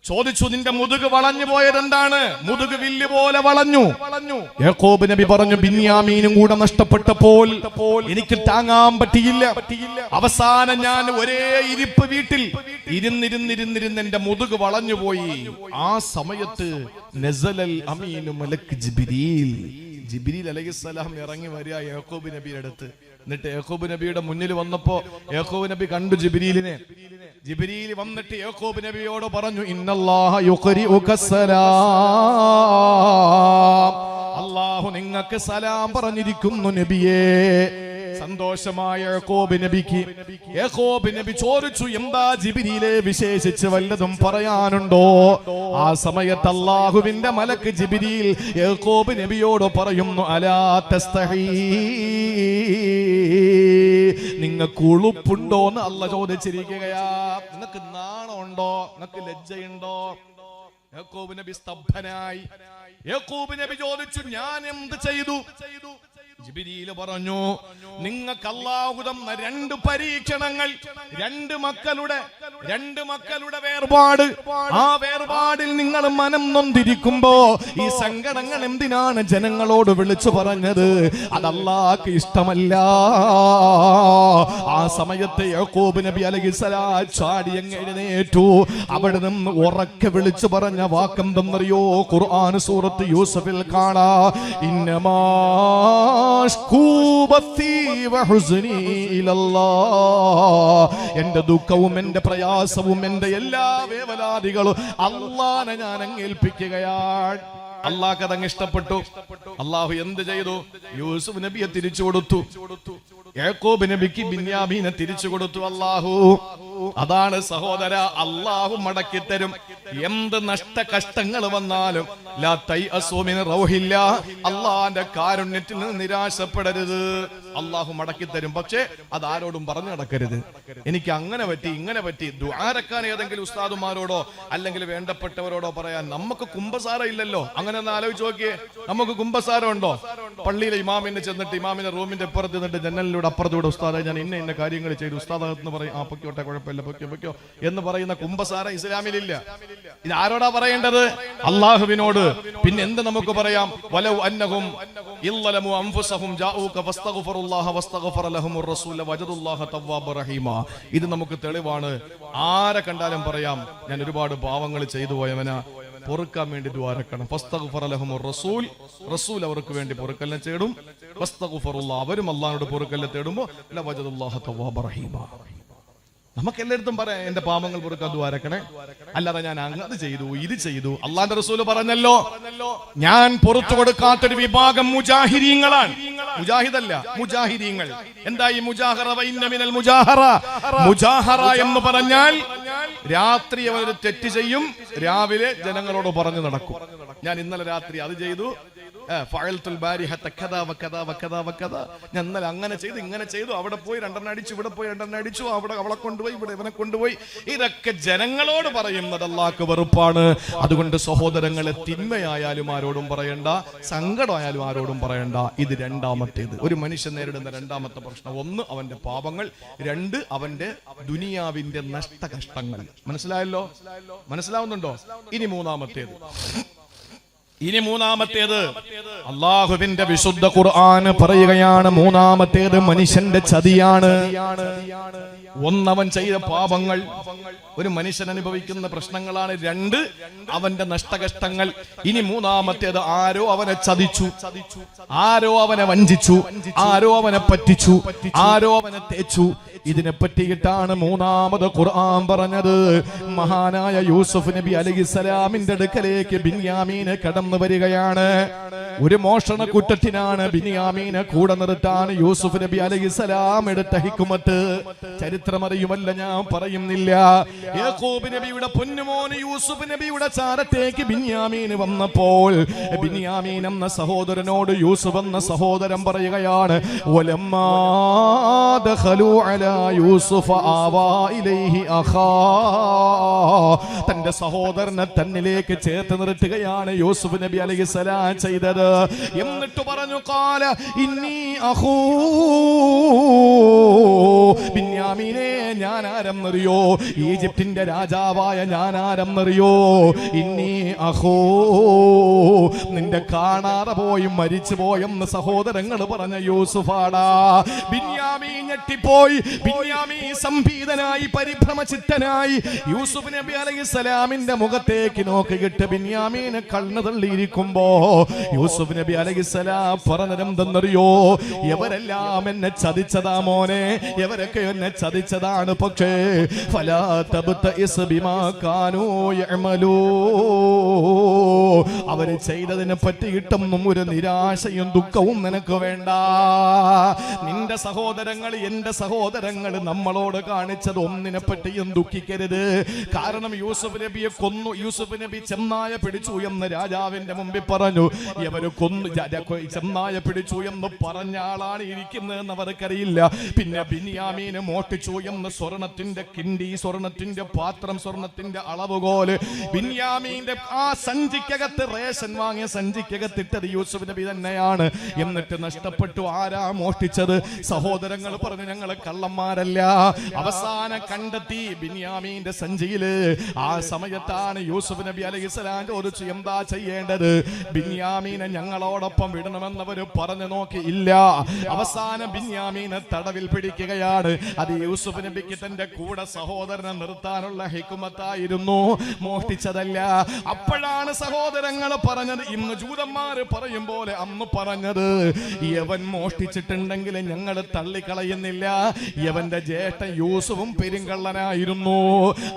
ചോദിച്ചു നിന്റെ മുതുക് വളഞ്ഞു പോയത് എന്താണ്? മുതുക് വില്ല് പോലെ വളഞ്ഞു. വളഞ്ഞു. യാക്കോബ് നബി പറഞ്ഞു ബിന്യാമീനും കൂടെ നഷ്ടപ്പെട്ടപ്പോൾ എനിക്ക് താങ്ങാൻ പറ്റിയില്ല. അവസാനം ഞാൻ ഒരേ ഇരിപ്പ് വീട്ടിൽ ഇരുന്നിരുന്നിരുന്നിരുന്ന് എന്റെ മുതുക് വളഞ്ഞു പോയി. ആ സമയത്ത് നസലൽ അമീനു മലക് ജിബിരിൽ. ജിബിരിൽ അലൈഹിസ്സലാം ഇറങ്ങി വരിക യാക്കോബ് നബിയുടെ അടുത്ത്. എന്നിട്ട് യാക്കോബ് നബിയുടെ മുന്നിൽ വന്നപ്പോ യാക്കോബ് നബി കണ്ടു ജിബിരിലിനെ. ജിബിരിയിൽ വന്നിട്ട് യാക്കോബ് നബിയോട് പറഞ്ഞു അല്ലാഹു നിങ്ങൾക്ക് സലാം പറഞ്ഞിരിക്കുന്നു നബിയേ. സന്തോഷമായ യാക്കോബ് നബിക്ക്. യാക്കോബ് നബി ചോദിച്ചു എന്താ ജിബിരിയിലെ വിശേഷിച്ച് വല്ലതും പറയാനുണ്ടോ? ആ സമയത്ത് അള്ളാഹുവിന്റെ മലക്ക് ജിബിരിയിൽ യാക്കോബ് നബിയോട് പറയുന്നു അലാ തസ്തഹീ. നിങ്ങൾക്ക് ഉളുപ്പുണ്ടോ എന്ന് അല്ല ചോദിച്ചിരിക്കുകയാ. നിങ്ങൾക്ക് നാണമുണ്ടോ? നിങ്ങൾക്ക് ലജ്ജയുണ്ടോ? യാക്കോബ് നബി സ്തബ്ധനായി. യാക്കോബ് നബി ചോദിച്ചു ഞാൻ എന്ത് ചെയ്തു? ജിബിരിയിൽ പറഞ്ഞു നിങ്ങൾക്ക് അള്ളാഹു തന്ന രണ്ട് പരീക്ഷണങ്ങൾ രണ്ട് മക്കളുടെ രണ്ട് മക്കളുടെ വേർപാട്. ആ വേർപാടിൽ നിങ്ങൾ മനം നൊന്തിരിക്കുമ്പോ ഈ സങ്കടങ്ങൾ എന്തിനാണ് ജനങ്ങളോട് വിളിച്ചു പറഞ്ഞത്? അതല്ലാക്ക് ഇഷ്ടമല്ല. ആ സമയത്ത് യാക്കോബ് നബി അലഹിസലാ ചാടി എഴുന്നേറ്റു. അവിടെ നിന്ന് ഉറക്കെ വിളിച്ചു പറഞ്ഞ വാക്കം തന്നറിയോ ഖുർആൻ സൂറത്ത് യൂസഫിൽ കാണാ. ഇന്നമാ എന്റെ ദുഃഖവും എന്റെ പ്രയാസവും എന്റെ എല്ലാ വേവലാദികളും അള്ളാനെ ഞാൻ അങ്ങേൽപ്പിക്കുകയാണ് അള്ളാഹ് അതങ്ങ് ഇഷ്ടപ്പെട്ടു. അള്ളാഹു എന്ത് ചെയ്തു? യൂസുഫ് നബിയെ തിരിച്ചു കൊടുത്തു. യാക്കോബ് നബിക്ക് ബിന്യാമീനെ തിരിച്ചു കൊടുത്തു അള്ളാഹു അതാണ് സഹോദര അള്ളാഹു മടക്കി തരും. എന്ത് നഷ്ട കഷ്ടങ്ങൾ വന്നാലും ലാ തൈ അസോമിന് റൗഹില്ല. അള്ളാന്റെ കാരുണ്യത്തിൽ നിന്ന് നിരാശപ്പെടരുത്. അള്ളാഹു മടക്കി തരും. പക്ഷേ അത് ആരോടും പറഞ്ഞു നടക്കരുത്. എനിക്ക് അങ്ങനെ പറ്റി ഇങ്ങനെ പറ്റി. ദ്വാരക്കാൻ ഏതെങ്കിലും ഉസ്താദുമാരോടോ അല്ലെങ്കിൽ വേണ്ടപ്പെട്ടവരോടോ പറയാൻ നമുക്ക് കുംഭസാരം ഇല്ലല്ലോ. അങ്ങനെ ഒന്ന് ആലോചിച്ച് നോക്കിയേ. നമുക്ക് കുംഭസാരം ഉണ്ടോ പള്ളിയിലെ ഇമാമിന് ചെന്നിട്ട് ഇമാമിന്റെ റൂമിന്റെ അപ്പുറത്ത് നിന്നിട്ട് ജനലിലൂടെ അപ്പുറത്തൂടെ ഉസ്താദെ ഞാൻ ഇന്ന ഇന്ന കാര്യങ്ങൾ ചെയ്തു ഉസ്താദ് എന്ന് പറയും ആ പൊക്കോട്ടെ കുഴപ്പമില്ല പൊക്കോ പൊക്കോ എന്ന് പറയുന്ന കുംഭസാര ഇസ്ലാമിലില്ല. ഇത് ആരോടാ പറയേണ്ടത്? അള്ളാഹുവിനോട്. പിന്നെ എന്ത് നമുക്ക് പറയാം? വലൗ അന്നഹും വസ്തഗ്ഫറ വജദുല്ലാഹ തവ്വാബ റഹീമ. ഇത് നമുക്ക് തെളിവാണ്. ആരെ കണ്ടാലും പറയാം ഞാൻ ഒരുപാട് പാവങ്ങൾ ചെയ്തു പോയവനാ പൊറുക്കാൻ വേണ്ടി ദ്വാരക്കണം റസൂൽ. റസൂൽ അവർക്ക് വേണ്ടി പൊറുക്കല്ല തേടും. അവരും അള്ളാഹുവിനോട് പൊറുക്കല്ല തേടുമ്പോ ലവജദുല്ലാഹ തവ്വാബുർ റഹീമ. നമുക്ക് എല്ലായിടത്തും പറയാം എന്റെ പാപങ്ങൾ പൊറുക്കാൻ ദ്വാരക്കണേ അല്ലാതെ ഞാൻ അങ്ങനെ ചെയ്തു ഇത് ചെയ്തു. അള്ളാന്റെ റസൂൽ പറഞ്ഞല്ലോ ഞാൻ പുറത്തു കൊടുക്കാത്തൊരു വിഭാഗം മുജാഹിരീങ്ങളാണ് മുജാഹിദല്ല മുജാഹിരീങ്ങൾ എന്താ ഈ മുജാഹറ മുജാഹറ? മുജാഹറ എന്ന് പറഞ്ഞാൽ രാത്രി അവരൊരു തെറ്റ് ചെയ്യും. രാവിലെ ജനങ്ങളോട് പറഞ്ഞു നടക്കും. ഞാൻ ഇന്നലെ രാത്രി അത് ചെയ്തു. ഞാൻ അങ്ങനെ ചെയ്തു ഇങ്ങനെ ചെയ്തു. അവിടെ പോയി രണ്ടെണ്ണം അടിച്ചു ഇവിടെ പോയി രണ്ടെണ്ണം അടിച്ചു. അവിടെ അവളെ കൊണ്ടുപോയി ഇവിടെ ഇവനെ കൊണ്ടുപോയി. ഇതൊക്കെ ജനങ്ങളോട് പറയുന്നത് അള്ളാഹ്ക്ക് വെറുപ്പാണ്. അതുകൊണ്ട് സഹോദരങ്ങളെ തിന്മയായാലും ആരോടും പറയണ്ട സങ്കടമായാലും ആരോടും പറയണ്ട. ഇത് രണ്ടാമത്തേത്. ഒരു മനുഷ്യൻ നേരിടുന്ന രണ്ടാമത്തെ പ്രശ്നം. ഒന്ന് അവന്റെ പാപങ്ങൾ. രണ്ട് അവന്റെ ദുനിയാവിന്റെ നഷ്ടകഷ്ടങ്ങൾ. മനസ്സിലായല്ലോ? മനസ്സിലാവുന്നുണ്ടോ? ഇനി മൂന്നാമത്തേത്. ഇനി മൂന്നാമത്തേത് അള്ളാഹുവിന്റെ വിശുദ്ധ ഖുർആൻ പറയുകയാണ്. മൂന്നാമത്തേത് മനുഷ്യന്റെ ചതിയാണ്. ഒന്നവൻ ചെയ്ത പാപങ്ങൾ ഒരു മനുഷ്യൻ അനുഭവിക്കുന്ന പ്രശ്നങ്ങളാണ് രണ്ട് അവന്റെ നഷ്ടകഷ്ടങ്ങൾ. ഇനി മൂന്നാമത്തേത് ആരോ അവനെ ചതിച്ചു. ആരോ അവനെ വഞ്ചിച്ചു. ആരോ അവനെ പറ്റിച്ചു. ആരോ അവനെ തേച്ചു. ഇതിനെ പറ്റിയിട്ടാണ് മൂന്നാമത് ഖുർആൻ പറഞ്ഞത്. മഹാനായ യൂസുഫ് നബി അലൈഹിസ്സലാമിന്റെ അടുക്കലേക്ക് ബിന്യാമീന് കടന്നു വരികയാണ്. ഒരു മോഷണ കുറ്റത്തിനാണ് ബിന്യാമീനെ കൂടെ നിർത്താൻ യൂസുഫ് നബി അലൈഹിസ്സലാം എടുത്ത ഹിക്കുമത്ത്. ചരിത്രമറിയുമല്ല ഞാൻ പറയുന്നില്ല. യാക്കൂബ് നബിയുടെ പൊന്നുമോന് യൂസുഫ് നബിയുടെ ചാരത്തേക്ക് ബിന്യാമീൻ വന്നപ്പോൾ ബിന്യാമീൻ എന്ന സഹോദരനോട് യൂസുഫ് എന്ന സഹോദരൻ പറയുകയാണ്. തന്റെ സഹോദരനെ തന്നിലേക്ക് ചേർത്ത് നിർത്തുകയാണ് യൂസുഫ് നബി അലൈഹി സലാം ചെയ്തത്. എന്നിട്ട് പറഞ്ഞു കാല ഇന്നീ അഹൂ ബിന്യാമീനെ ഞാൻ ആരെന്നറിയോ? ഈജിപ്തിന്റെ രാജാവായ ഞാൻ ആരെന്നറിയോ ഇന്നി അഹോ നിന്റെ കാണാതെ പോയി മരിച്ചു പോയെന്ന് സഹോദരങ്ങൾ പറഞ്ഞ യൂസുഫാടാ. ബിന്യാമി ഞെട്ടിപ്പോയി. ബിന്യാമി സംഭീതനായി പരിഭ്രമചിത്തനായി യൂസുഫ് നബി അലൈഹി സ്വലാമിന്റെ മുഖത്തേക്ക് നോക്കിയിട്ട് ബിന്യാമീനെ കണ്ണു തള്ളിയിരിക്കുമ്പോ യൂസുഫ് നബി അലൈഹി സ്വലാം പറഞ്ഞതെന്തെന്നറിയോ? എവരെല്ലാം എന്നെ ചതിച്ചതാ മോനെ. എവരൊക്കെ എന്നെ ചതിച്ചതാണ്. പക്ഷേ ഫലാ അവർ ചെയ്തതിനെ പറ്റിയിട്ടൊന്നും ഒരു നിരാശയും ദുഃഖവും നിനക്ക് വേണ്ട. നിന്റെ സഹോദരങ്ങൾ എന്റെ സഹോദരങ്ങൾ നമ്മളോട് കാണിച്ചത് ഒന്നിനെ പറ്റിയും ദുഃഖിക്കരുത്. കാരണം യൂസുഫ് നബിയെ കൊന്നു. യൂസുഫ് നബി ചെന്നായ പിടിച്ചു എന്ന് രാജാവിന്റെ മുമ്പിൽ പറഞ്ഞു. ഇവർ കൊന്നു. ചെന്നായ പിടിച്ചു എന്ന് പറഞ്ഞ ആളാണ് ഇരിക്കുന്നതെന്ന് അവർക്കറിയില്ല. പിന്നെ ബിനിയാമീന് മോട്ടിച്ചു എന്ന് സ്വർണത്തിന്റെ കിണ്ടി സ്വർണത്തിന്റെ പാത്രം സ്വർണത്തിന്റെ അളവുകോൽ. ബിന്യാമീന്റെ ആ സഞ്ചിക്കകത്ത് റേഷൻ വാങ്ങിയ സഞ്ചിക്കകത്ത് ഇട്ടത് യൂസുഫ് നബി തന്നെയാണ്. എന്നിട്ട് നഷ്ടപ്പെട്ടു. ആരാ മോഷ്ടിച്ചത്? സഹോദരങ്ങൾ പറഞ്ഞു ഞങ്ങൾ കള്ളന്മാരല്ല. അവസാനം കണ്ടെത്തി ബിന്യാമീന്റെ സഞ്ചിയിൽ. ആ സമയത്താണ് യൂസുഫ് നബി അലൈഹി സ്വലാം ചോദിച്ചു എന്താ ചെയ്യേണ്ടത്. ബിന്യാമീനെ ഞങ്ങളോടൊപ്പം വിടണമെന്നവര് പറഞ്ഞു നോക്കി ഇല്ല. അവസാനം ബിന്യാമീനെ തടവിൽ പിടിക്കുകയാണ്. അത് യൂസുഫ് നബിക്ക് തന്റെ കൂടെ സഹോദരനെ നിർത്താനുള്ള ഹിക്കുമത്തായിരുന്നു. മോഷ്ടിച്ചതല്ല. അപ്പോഴാണ് സഹോദരങ്ങൾ പറഞ്ഞത്. ഇന്ന് ജൂതന്മാര് പറയും പോലെ അന്ന് പറഞ്ഞത് യവൻ മോഷ്ടിച്ചിട്ടുണ്ടെങ്കിൽ ഞങ്ങൾ തള്ളിക്കളയുന്നില്ല. യവന്റെ ജ്യേഷ്ഠൻ യൂസുഫും പെരുങ്കള്ളനായിരുന്നു.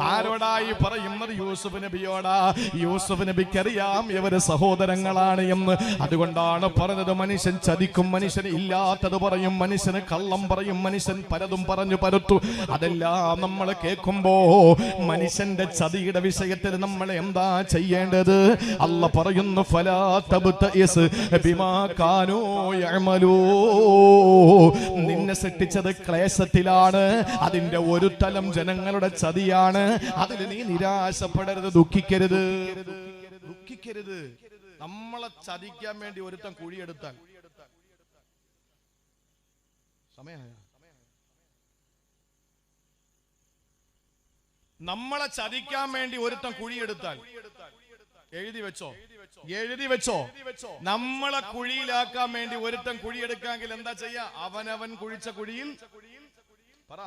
ആരോടായി പറയുന്നത്? യൂസുഫ് നബിയോടാ. യൂസുഫ് നബിക്കറിയാം ഇവർ സഹോദരങ്ങളാണ് എന്ന്. അതുകൊണ്ടാണ് പറഞ്ഞത് മനുഷ്യൻ ചതിക്കും മനുഷ്യൻ ഇല്ലാത്തത് പറയും. മനുഷ്യന് കള്ളം പറയും മനുഷ്യൻ പലതും പറഞ്ഞു പരത്തു. അതെല്ലാം നമ്മൾ കേൾക്കുമ്പോ മനുഷ്യന്റെ ചതിയുടെ വിഷയത്തിൽ നമ്മൾ എന്താ ചെയ്യേണ്ടത്? അല്ല പറയുന്നു നിന്നെ സൃഷ്ടിച്ചത് ക്ലേശത്തിലാണ് അതിന്റെ ഒരു തലം ജനങ്ങളുടെ ചതിയാണ്. അതിൽ നീ നിരാശപ്പെടരുത് ദുഃഖിക്കരുത്. ദുഃഖിക്കരുത്. നമ്മളെ ചതിക്കാൻ വേണ്ടി ഒരുത്തൻ കുഴിയെടുത്താൽ. സമയമായ? നമ്മളെ ചതിക്കാൻ വേണ്ടി ഒരുത്തം കുഴിയെടുത്താൽ. എഴുതി വെച്ചോ. എഴുതി വെച്ചോ. നമ്മളെ കുഴിയിലാക്കാൻ വേണ്ടി ഒരുത്തൻ കുഴിയെടുക്കാമെങ്കിൽ എന്താ ചെയ്യ? അവനവൻ കുഴിച്ച കുഴിയിൽ പറ.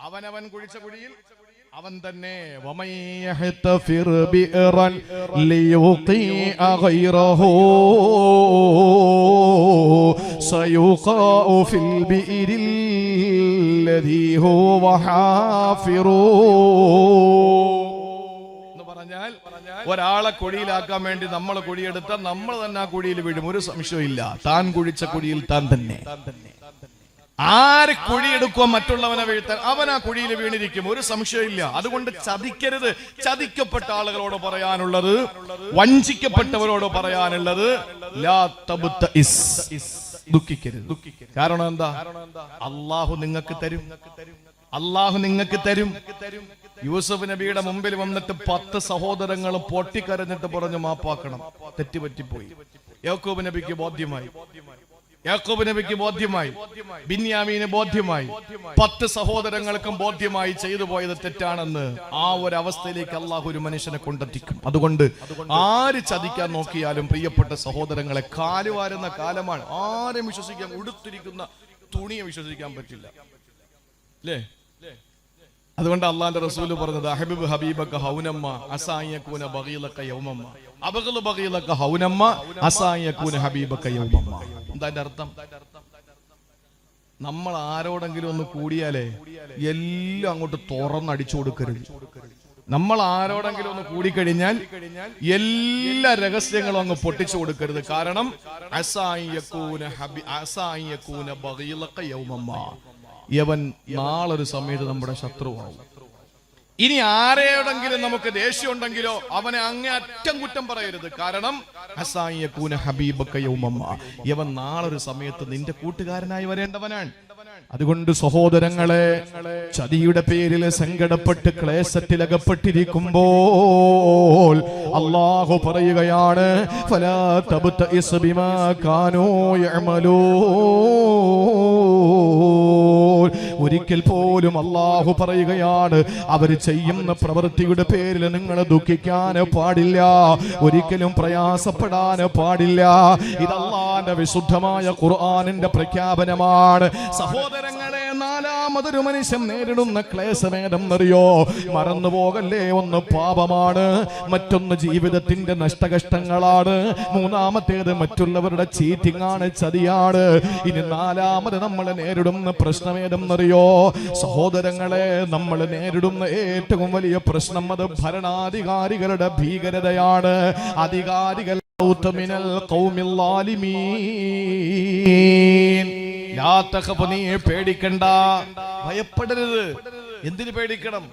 അവനവൻ കുഴിച്ച കുഴിയിൽ അവൻ തന്നെ സയുഖാ ഫിൽ ബിഇരിൽ الذي هو حافر എന്ന് പറഞ്ഞാൽ ഒരാളെ കുഴിയിലാക്കാൻ വേണ്ടി നമ്മൾ കുഴിയെടുത്താൽ നമ്മൾ തന്നെ ആ കുഴിയിൽ വീഴും ഒരു സംശയമില്ല താൻ കുഴിച്ച കുഴിയിൽ താൻ തന്നെ ആര് കുഴിയെടുക്കുക മറ്റുള്ളവനെ വീഴ്ത്താൻ അവൻ ആ കുഴിയിൽ വീണിരിക്കും ഒരു സംശയമില്ല അതുകൊണ്ട് ചതിക്കരുത് ചതിക്കപ്പെട്ട ആളുകളോട് പറയാനുള്ളത് വഞ്ചിക്കപ്പെട്ടവരോട് പറയാനുള്ളത് ലാ തബ്തഇസ്. ദുഃഖിക്കരുത്. കാരണം എന്താ? അള്ളാഹു നിങ്ങൾക്ക് തരും. അള്ളാഹു നിങ്ങൾക്ക് തരും. യൂസഫ് നബിയുടെ മുമ്പിൽ വന്നിട്ട് പത്ത് സഹോദരങ്ങൾ പൊട്ടിക്കരഞ്ഞിട്ട് പറഞ്ഞു മാപ്പാക്കണം. തെറ്റുപറ്റിപ്പോയി. യാക്കൂബ് നബിക്ക് ബോധ്യമായി. യാക്കോബ് നബിക്ക് ബോധ്യമായി. ബിന്യാമീന് ബോധ്യമായി. പത്ത് സഹോദരങ്ങൾക്കും ബോധ്യമായി ചെയ്തു പോയത് തെറ്റാണെന്ന് ആ ഒരു അവസ്ഥയിലേക്ക് അള്ളാഹു ഒരു മനുഷ്യനെ കൊണ്ടെത്തിക്കും. അതുകൊണ്ട് ആര് ചതിക്കാൻ നോക്കിയാലും പ്രിയപ്പെട്ട സഹോദരങ്ങളെ കാലുവാരുന്ന കാലമാണ്. ആരും വിശ്വസിക്കാൻ ഉടുത്തിരിക്കുന്ന തുണിയെ വിശ്വസിക്കാൻ പറ്റില്ല. അല്ലേ അതുകൊണ്ട് അള്ളാന്റെ റസൂൽ പറഞ്ഞത് അഹബിബ് ഹബീബക്ക ഹൗനമ്മ അസായക്കൂന ബഗീലക്ക യൗമമ്മ. അബഗൽ ബഗീലക്ക ഹൗനമ്മ അസായക്കൂന ഹബീബക്ക യൗമമ്മ. എന്താ അർത്ഥം? നമ്മൾ ആരോടെങ്കിലും ഒന്ന് കൂടിയാലേ എല്ലാം അങ്ങോട്ട് തുറന്നടിച്ചു കൊടുക്കരുത്. നമ്മൾ ആരോടെങ്കിലും ഒന്ന് കൂടിക്കഴിഞ്ഞാൽ എല്ലാ രഹസ്യങ്ങളും അങ്ങ് പൊട്ടിച്ചു കൊടുക്കരുത്. കാരണം അസായിയക്കൂന ഹബി അസായിയക്കൂന ബഗീലക്ക യൗമമ്മ. യവൻ നാളൊരു സമയത്ത് നമ്മുടെ ശത്രുവാകും. ഇനി ആരെയോടെങ്കിലും നമുക്ക് ദേഷ്യം ഉണ്ടെങ്കിലോ അവനെ അങ്ങേ അറ്റം കുറ്റം പറയരുത്. കാരണം ഹബീബക്ക യൗമമ്മ. യവൻ നാളൊരു സമയത്ത് നിന്റെ കൂട്ടുകാരനായി വരേണ്ടവനാണ്. അതുകൊണ്ട് സഹോദരങ്ങളെ ചതിയുടെ പേരിൽ സങ്കടപ്പെട്ട് ക്ലേശത്തിലകപ്പെട്ടിരിക്കുമ്പോൾ അള്ളാഹു പറയുകയാണ് ഫലാ ഒരിക്കൽ പോലും അള്ളാഹു പറയുകയാണ് അവർ ചെയ്യുന്ന പ്രവൃത്തിയുടെ പേരിൽ നിങ്ങൾ ദുഃഖിക്കാൻ പാടില്ല ഒരിക്കലും പ്രയാസപ്പെടാൻ പാടില്ല. ഇത് വിശുദ്ധമായ ഖുർആാനിന്റെ പ്രഖ്യാപനമാണ്. സഹോദരങ്ങളെ നാലാമതൊരു മനുഷ്യൻ നേരിടുന്ന ക്ലേശമേദം എന്നറിയോ മറന്നു പോകല്ലേ ഒന്ന് പാപമാണ് മറ്റൊന്ന് ജീവിതത്തിന്റെ നഷ്ടകഷ്ടങ്ങളാണ്. മൂന്നാമത്തേത് മറ്റുള്ളവരുടെ ചീറ്റിംഗ് ആണ് ചതിയാണ്. ഇനി നാലാമത് നമ്മൾ നേരിടുന്ന പ്രശ്നമേദം എന്നറിയോ സഹോദരങ്ങളെ നമ്മൾ നേരിടുന്ന ഏറ്റവും വലിയ പ്രശ്നം അത് ഭരണാധികാരികളുടെ ഭീകരതയാണ്. അധികാരികൾ പേടിക്കണ്ട. ഭയപ്പെടരുത്. എന്തിനു പേടിക്കണം?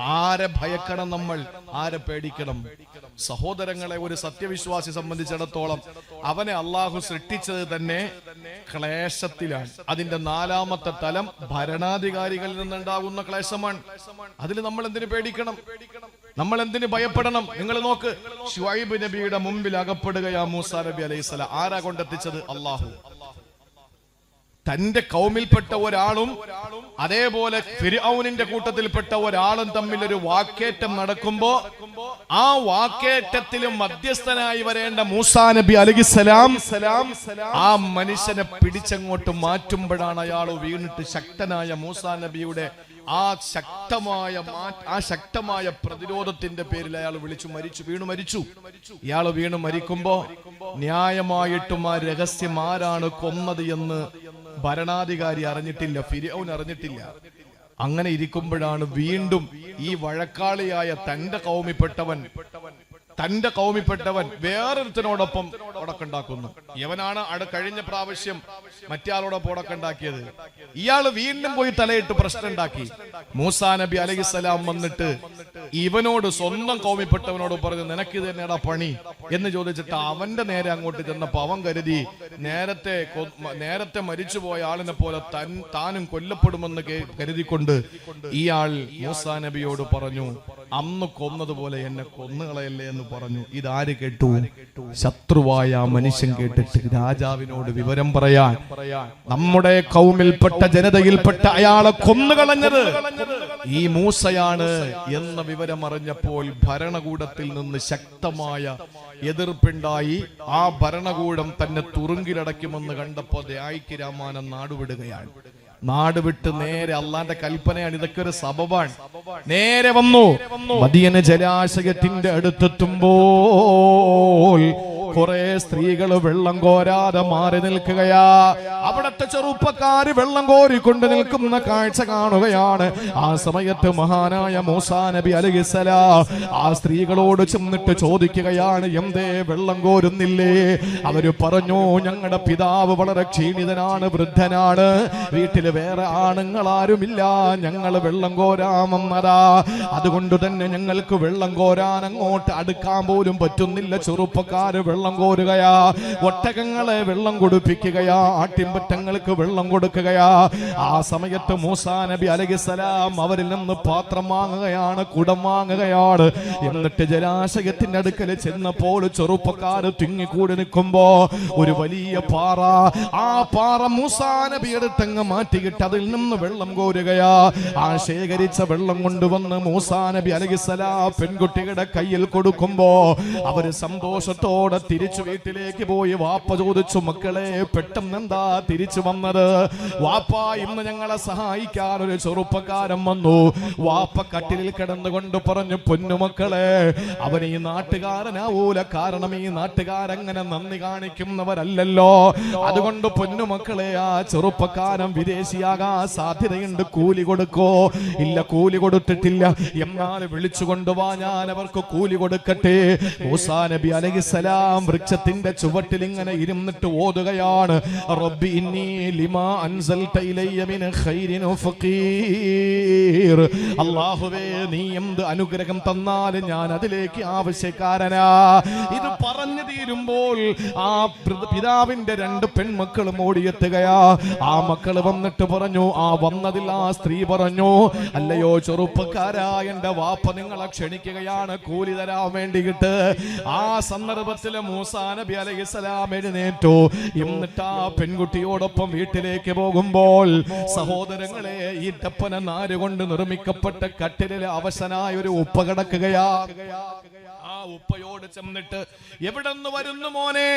ആരെ ഭയക്കണം നമ്മൾ? ആരെ പേടിക്കണം? സഹോദരങ്ങളെ ഒരു സത്യവിശ്വാസി സംബന്ധിച്ചിടത്തോളം അവനെ അള്ളാഹു സൃഷ്ടിച്ചത് തന്നെ ക്ലേശത്തിലാണ്. അതിന്റെ നാലാമത്തെ തലം ഭരണാധികാരികളിൽ നിന്നുണ്ടാകുന്ന ക്ലേശമാണ്. അതിൽ നമ്മൾ എന്തിനു പേടിക്കണം? നമ്മൾ എന്തിന് ഭയപ്പെടണം? നിങ്ങൾ നോക്ക് ഷുഐബ് നബിയുടെ മുമ്പിൽ അകപ്പെടുകയാ മൂസാ നബി അലൈഹി സ്വലാം. ആരാ കൊണ്ടെത്തിച്ചത്? അള്ളാഹു. തന്റെ കൗമിൽപ്പെട്ട ഒരാളും അതേപോലെ ഫിർഔനിന്റെ കൂട്ടത്തിൽപ്പെട്ട ഒരാളും തമ്മിൽ ഒരു വാക്കേറ്റം നടക്കുമ്പോ ആ വാക്കേറ്റത്തിലും മധ്യസ്ഥനായി വരേണ്ട മൂസാ നബി അലഹിസലാം ആ മനുഷ്യനെ പിടിച്ചങ്ങോട്ട് മാറ്റുമ്പോഴാണ് അയാൾ വീണിട്ട് ശക്തനായ മൂസാ നബിയുടെ ആ ശക്തമായ ആ ശക്തമായ പ്രതിരോധത്തിന്റെ പേരിൽ അയാൾ വിളിച്ചു മരിച്ചു വീണു മരിച്ചു. ഇയാൾ വീണു മരിക്കുമ്പോ ന്യായമായിട്ടും ആ രഹസ്യം ആരാണ് കൊന്നത് എന്ന് ഭരണാധികാരി അറിഞ്ഞിട്ടില്ല ഫിരൗൻ അറിഞ്ഞിട്ടില്ല. അങ്ങനെ ഇരിക്കുമ്പോഴാണ് വീണ്ടും ഈ വഴക്കാളിയായ തന്റെ കൗമിപ്പെട്ടവൻ തന്റെ കൗമിപ്പെട്ടവൻ വേറൊരുത്തനോടൊപ്പം ഉടക്കുണ്ടാക്കുന്നു ഇവനാണ് അട കഴിഞ്ഞ പ്രാവശ്യം മറ്റേയാളോടൊപ്പം ഉടക്കുണ്ടാക്കിയത് ഇയാൾ വീണ്ടും പോയി തലയിട്ട് പ്രശ്നം ഉണ്ടാക്കി മൂസാ നബി അലഹിസലാം വന്നിട്ട് ഇവനോട് സ്വന്തം കൗമിപ്പെട്ടവനോട് പറഞ്ഞു നിനക്ക് തന്നെയാടാ പണി. എന്ന് ചോദിച്ചിട്ട് അവന്റെ നേരെ അങ്ങോട്ട് ചെന്നപ്പോ അവൻ കരുതി നേരത്തെ നേരത്തെ മരിച്ചുപോയ ആളിനെ പോലെ താനും കൊല്ലപ്പെടുമെന്ന് കരുതിക്കൊണ്ട് ഇയാൾ മൂസാ നബിയോട് പറഞ്ഞു അന്ന് കൊന്നതുപോലെ എന്നെ കൊന്നുകളയല്ലേ എന്ന് പറഞ്ഞു. ഇതാര് കേട്ടു? ശത്രുവായ ആ മനുഷ്യൻ കേട്ടിട്ട് രാജാവിനോട് വിവരം പറയാൻ. നമ്മുടെ കൗമിൽപ്പെട്ട ജനതയിൽപ്പെട്ട അയാളെ കൊന്നുകളഞ്ഞത്. ഈ മൂസയാണ് എന്ന വിവരം അറിഞ്ഞപ്പോൾ ഭരണകൂടത്തിൽ നിന്ന് ശക്തമായ എതിർപ്പുണ്ടായി. ആ ഭരണകൂടം തന്നെ തുറുങ്കിലടയ്ക്കുമെന്ന് കണ്ടപ്പോ ദയായിക്ക് രാമാനം നാടുവിടുകയാണ്. നാട് വിട്ട് നേരെ അള്ളാന്റെ കൽപ്പനയാണ് ഇതൊക്കെ ഒരു സബബാണ്. നേരെ വന്നു. മദിയന ജലാശയത്തിന്റെ അടുത്തെത്തുമ്പോൾ കുറെ സ്ത്രീകൾ വെള്ളം കോരാതെ മാറി നിൽക്കുകയാ. അവിടത്തെ ചെറുപ്പക്കാര് വെള്ളം കോരിക്കൊണ്ട് നിൽക്കുന്ന കാഴ്ച കാണുകയാണ്. ആ സമയത്ത് മഹാനായ മൂസാ നബി അലഹിസല ആ സ്ത്രീകളോട് ചെന്നിട്ട് ചോദിക്കുകയാണ് എന്തേ വെള്ളം കോരുന്നില്ലേ? അവർ പറഞ്ഞു ഞങ്ങളുടെ പിതാവ് വളരെ ക്ഷീണിതനാണ് വൃദ്ധനാണ്. വീട്ടിൽ വേറെ ആണുങ്ങളാരുമില്ല. ഞങ്ങൾ വെള്ളം കോരാമെന്നതാ അതുകൊണ്ട് തന്നെ ഞങ്ങൾക്ക് വെള്ളം കോരാൻ അങ്ങോട്ട് അടുക്കാൻ പോലും പറ്റുന്നില്ല. ചെറുപ്പക്കാര് വെള്ളം കോരുകയാ. ഒട്ടകങ്ങളെ വെള്ളം കൊടുപ്പിക്കുകയാ. ആട്ടിൻപറ്റങ്ങൾക്ക് വെള്ളം കൊടുക്കുകയാ. ആ സമയത്ത് മൂസാ നബി അലഹിസലാം അവരിൽ നിന്ന് പാത്രം വാങ്ങുകയാണ് കുടം വാങ്ങുകയാണ്. എന്നിട്ട് ജലാശയത്തിന്റെ അടുക്കൽ ചെന്നപ്പോൾ ചെറുപ്പക്കാര് തിങ്ങിക്കൂടി നിൽക്കുമ്പോ ഒരു വലിയ പാറ. ആ പാറ മൂസാ നബി എടുത്തങ്ങ് മാറ്റിയിട്ട് അതിൽ നിന്ന് വെള്ളം കോരുകയാ. ആ ശേഖരിച്ച വെള്ളം കൊണ്ടുവന്ന് മൂസാ നബി അലഹിസലാ പെൺകുട്ടികളുടെ കയ്യിൽ കൊടുക്കുമ്പോ അവർ സന്തോഷത്തോടെ തിരിച്ചു വീട്ടിലേക്ക് പോയി വാപ്പ ചോദിച്ചു മക്കളെ പെട്ടെന്ന് എന്താ തിരിച്ചു വന്നത്? വാപ്പ ഇന്ന് ഞങ്ങളെ സഹായിക്കാൻ ഒരു ചെറുപ്പക്കാരൻ വന്നു. വാപ്പ കട്ടിലിൽ കിടന്നുകൊണ്ട് പറഞ്ഞു പൊന്നുമക്കളെ അവൻ ഈ നാട്ടുകാരനാവൂല. കാരണം ഈ നാട്ടുകാരങ്ങനെ നന്ദി കാണിക്കുന്നവരല്ലല്ലോ. അതുകൊണ്ട് പൊന്നുമക്കളെ ആ ചെറുപ്പക്കാരൻ വിദേശിയാകാൻ സാധ്യതയുണ്ട്. കൂലി കൊടുക്കോ? ഇല്ല കൂലി കൊടുത്തിട്ടില്ല. എന്നാൽ വിളിച്ചു കൊണ്ടുവാ ഞാൻ അവർക്ക് കൂലി കൊടുക്കട്ടെ. മൂസാ നബി സലാം വൃക്ഷത്തിന്റെ ചുവട്ടിൽ ഇങ്ങനെ ഇരുന്നിട്ട് ഓതുകയാണ്. റബ്ബി ഇന്നി ലിമാ അൻസൽത ഇലയ്യ മിൻ ഖൈരിൻ ഫഖീർ. അല്ലാഹുവേ നീ എന്ത് അനുഗ്രഹം തന്നാലും ഞാൻ അതിലേക്ക് ആവശ്യക്കാരനാ. ഇത് പറഞ്ഞു തീരുമ്പോൾ ആ പിതാവിന്റെ രണ്ട് പെൺമക്കളും ഓടിയെത്തുകയാ. ആ മക്കൾ വന്നിട്ട് പറഞ്ഞു. ആ വന്നതിൽ ആ സ്ത്രീ പറഞ്ഞു അല്ലയോ ചെറുപ്പക്കാരാ എന്റെ വാപ്പ നിങ്ങളെ ക്ഷണിക്കുകയാണ് കൂലി തരാൻ വേണ്ടിയിട്ട്. ആ സന്ദർഭത്തിൽ മൂസാ നബി അലൈഹിസ്സലാം എഴുന്നേറ്റു. എന്നിട്ട് ആ പെൺകുട്ടിയോടൊപ്പം വീട്ടിലേക്ക് പോകുമ്പോൾ സഹോദരങ്ങളെ ഈ ടപ്പന നാരുകൊണ്ട് നിർമ്മിക്കപ്പെട്ട കട്ടിലിൽ അവശനായ ഒരു ഉപ്പ കിടക്കുകയാ. ഉപ്പയോട് ചെന്നിട്ട് എവിടെ നിന്ന് വരുന്നു മോനെ?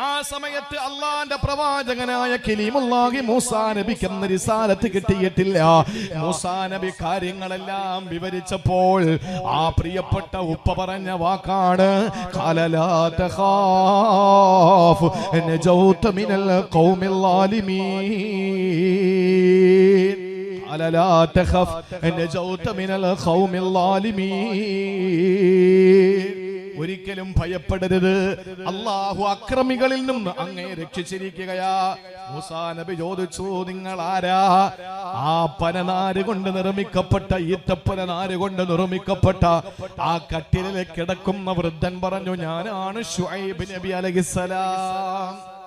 ആ സമയത്ത് അള്ളാന്റെ പ്രവാചകനായ കലീമുല്ലാഹി മൂസാ നബിക്ക് എന്ന റിസാലത്ത് കിട്ടിയിട്ടില്ല. മൂസാ നബി കാര്യങ്ങളെല്ലാം വിവരിച്ചപ്പോൾ ആ പ്രിയപ്പെട്ട ഉപ്പ പറഞ്ഞ വാക്കാണ് "ഖാലലാ തഖാഫ് നജൗത മിനൽ ഖൗമിൽ قال لا تخف نجوت من القوم الظالمين ഒരിക്കലും ഭയപ്പെടരുത് അള്ളാഹു അക്രമികളിൽ നിന്ന് അങ്ങേ രക്ഷിച്ചിരിക്കുകയാ മൂസാ നബി ചോദിച്ചു നിങ്ങൾ ആരാ ആ പനനാര് കൊണ്ട് നിർമ്മിക്കപ്പെട്ട ഈത്തപ്പന നാര് കൊണ്ട് നിർമ്മിക്കപ്പെട്ട ആ കട്ടിലിൽ കിടക്കുന്ന വൃദ്ധൻ പറഞ്ഞു ഞാനാണ് ഷുഐബ് നബി അലഹിസലാം